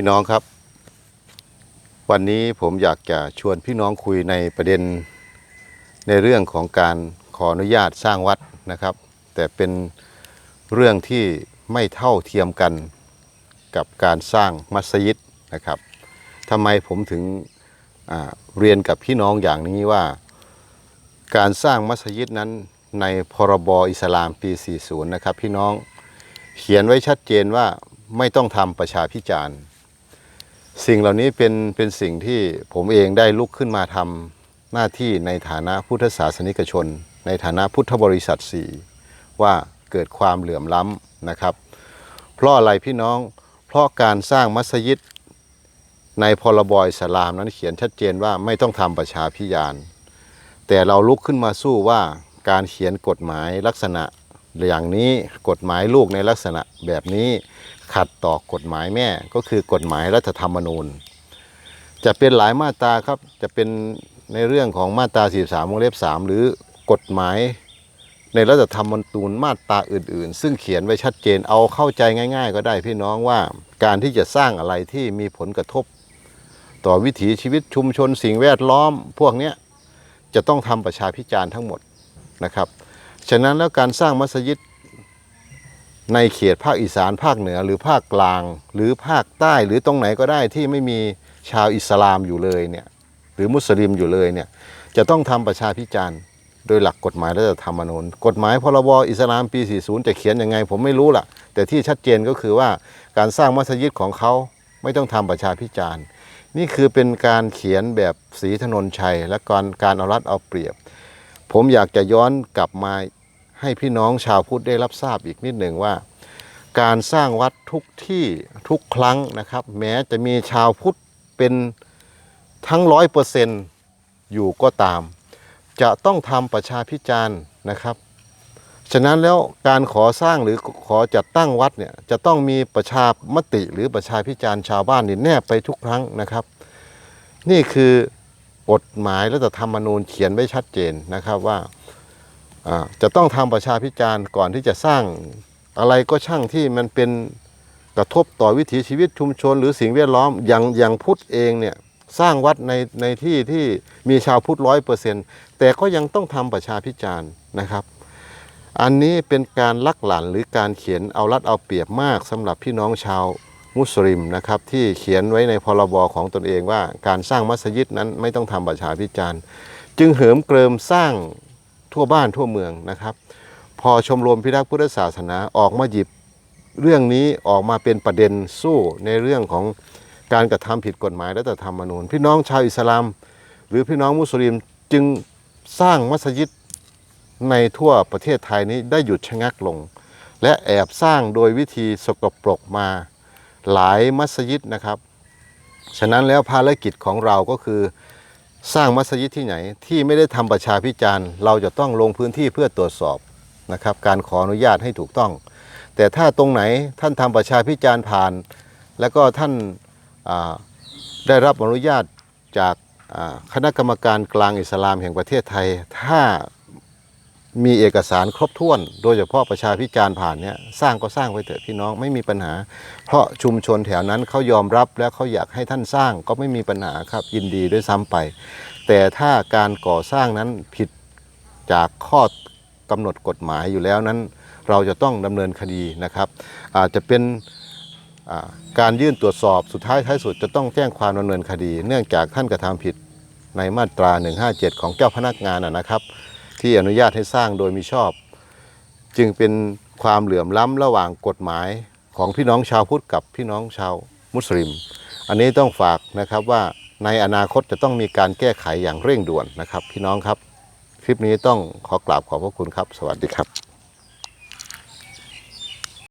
พี่น้องครับ วันนี้ผมอยากจะชวนพี่น้องคุยในประเด็นในเรื่องของการขออนุญาตสร้างวัดนะครับ แต่เป็นเรื่องที่ไม่เท่าเทียมกันกับการสร้างมัสยิดนะครับทำไมผมถึงเรียนกับพี่น้องอย่างนี้ว่า การสร้างมัสยิดนั้นในพรบอิสลามปี 40 นะครับพี่น้องเขียนไว้ชัดเจนว่าไม่ต้องทำประชาพิจารณ์ สิ่งเหล่านี้เป็นเป็นสิ่งที่ผมเองได้ลุกขึ้นมาทำหน้าที่ในฐานะพุทธศาสนิกชน ในฐานะพุทธบริษัทสี่ว่าเกิดความเหลื่อมล้ำนะครับ เพราะอะไรพี่น้อง เพราะการสร้างมัสยิดในพรบอิสลามนั้นเขียนชัดเจนว่าไม่ต้องทำประชาพิจารณ์แต่เราลุกขึ้นมาสู้ว่าการเขียนกฎหมายลักษณะ อย่างนี้กฎหมายลูกในลักษณะแบบนี้ขัดต่อกฎหมายแม่ก็คือกฎหมายรัฐธรรมนูญ จะเป็นหลายมาตราครับจะเป็นในเรื่องของมาตรา 43วงเล็บ 3 หรือกฎหมายในรัฐธรรมนูญมาตราอื่น ๆ ซึ่งเขียนไว้ชัดเจนเอาเข้าใจง่าย ๆ ก็ได้พี่น้องว่าการที่จะสร้างอะไรที่มีผลกระทบ ต่อวิถีชีวิตชุมชนสิ่งแวดล้อม พวกนี้จะต้องทำประชาพิจารณ์ทั้งหมดนะครับ ฉะนั้นแล้วการสร้างมัสยิดในเขตภาคอีสานภาคเหนือหรือภาคกลาง หรือภาคใต้หรือตรงไหนก็ได้ที่ไม่มีชาวอิสลามอยู่เลยเนี่ยหรือมุสลิมอยู่เลยเนี่ยจะต้องทำประชาพิจารณ์ โดยหลักกฎหมายรัฐธรรมนูญกฎหมายพรบอิสลามปี 40 จะเขียนยังไง ผมไม่รู้ล่ะ แต่ที่ชัดเจนก็คือว่าการสร้างมัสยิดของเขาไม่ต้องทำประชาพิจารณ์ นี่คือเป็นการเขียนแบบสีถนนชัย และการการเอารัดเอาเปรียบ ผมอยากจะย้อนกลับมา ให้พี่น้องชาวพุทธได้รับทราบอีกนิดหนึ่งว่า การสร้างวัดทุกที่ทุกครั้งนะครับ แม้จะมีชาวพุทธเป็นทั้งร้อยเปอร์เซนอยู่ก็ตาม จะต้องทำประชาพิจารณ์นะครับ ฉะนั้นแล้วการขอสร้างหรือขอจัดตั้งวัดเนี่ยจะต้องมีประชามติหรือประชาพิจารณ์ชาวบ้านนี่แนบไปทุกครั้งนะครับ นี่คือกฎหมายรัฐธรรมนูญเขียนไว้ชัดเจนนะครับว่า จะต้องทำประชาพิจารณ์ก่อนที่จะสร้างอะไรก็ช่างที่มันเป็นกระทบต่อวิถีชีวิตชุมชน หรือสิ่งแวดล้อมอย่างอย่างพุทธเองเนี่ยสร้างวัดในในที่ที่มีชาวพุทธร้อยเปอร์เซ็นต์แต่ก็ยังต้องทำประชาพิจารณ์นะครับ อันนี้เป็นการลักหลันหรือการเขียนเอารัดเอาเปรียบมากสำหรับพี่น้องชาวมุสลิมนะครับที่เขียนไว้ในพรบของตนเองว่าการสร้างมัสยิดนั้นไม่ต้องทำประชาพิจารณ์ จึงเหิมเกริมสร้าง ทั่วบ้านทั่วเมืองนะครับ พอชมรมพิทักษ์พุทธศาสนาออกมาหยิบเรื่องนี้ออกมาเป็นประเด็นสู้ในเรื่องของการกระทำผิดกฎหมายรัฐธรรมนูญ พี่น้องชาวอิสลาม หรือพี่น้องมุสลิมจึงสร้างมัสยิดในทั่วประเทศไทยนี้ได้หยุดชะงักลง และแอบสร้างโดยวิธีสกปรกมาหลายมัสยิดนะครับ ฉะนั้นแล้วภารกิจของเราก็คือ สร้างมัสยิดที่ไหนที่ไม่ได้ทำประชาพิจารณ์เราจะต้องลงพื้นที่เพื่อตรวจสอบนะครับ การขออนุญาตให้ถูกต้อง แต่ถ้าตรงไหนท่านทำประชาพิจารณ์ผ่าน แล้วก็ท่านาได้รับอนุญาตจากาคณะกรรมการกลางอิสลามแห่งประเทศไทย ถ้า มีเอกสารครบถ้วน โดยเฉพาะประชาพิจารณ์ผ่านเนี่ยสร้างก็สร้างไปเถอะพี่น้องไม่มีปัญหา เพราะชุมชนแถวนั้นเขายอมรับและเขาอยากให้ท่านสร้างก็ไม่มีปัญหาครับยินดีด้วยซ้ำไป แต่ถ้าการก่อสร้างนั้นผิดจากข้อกำหนดกฎหมายอยู่แล้วนั้น เราจะต้องดำเนินคดีนะครับ อาจจะเป็นการยื่นตรวจสอบสุดท้ายท้ายสุดจะต้องแจ้งความดำเนินคดี เนื่องจากท่านกระทำผิดในมาตรา 157 ของเจ้าพนักงานนะครับ ที่อนุญาตให้สร้างโดยมิชอบ จึงเป็นความเหลื่อมล้ำระหว่างกฎหมายของพี่น้องชาวพุทธกับพี่น้องชาวมุสลิม อันนี้ต้องฝากนะครับว่าในอนาคตจะต้องมีการแก้ไขอย่างเร่งด่วนนะครับ พี่น้องครับ คลิปนี้ต้องขอกราบขอบพระคุณครับ สวัสดีครับ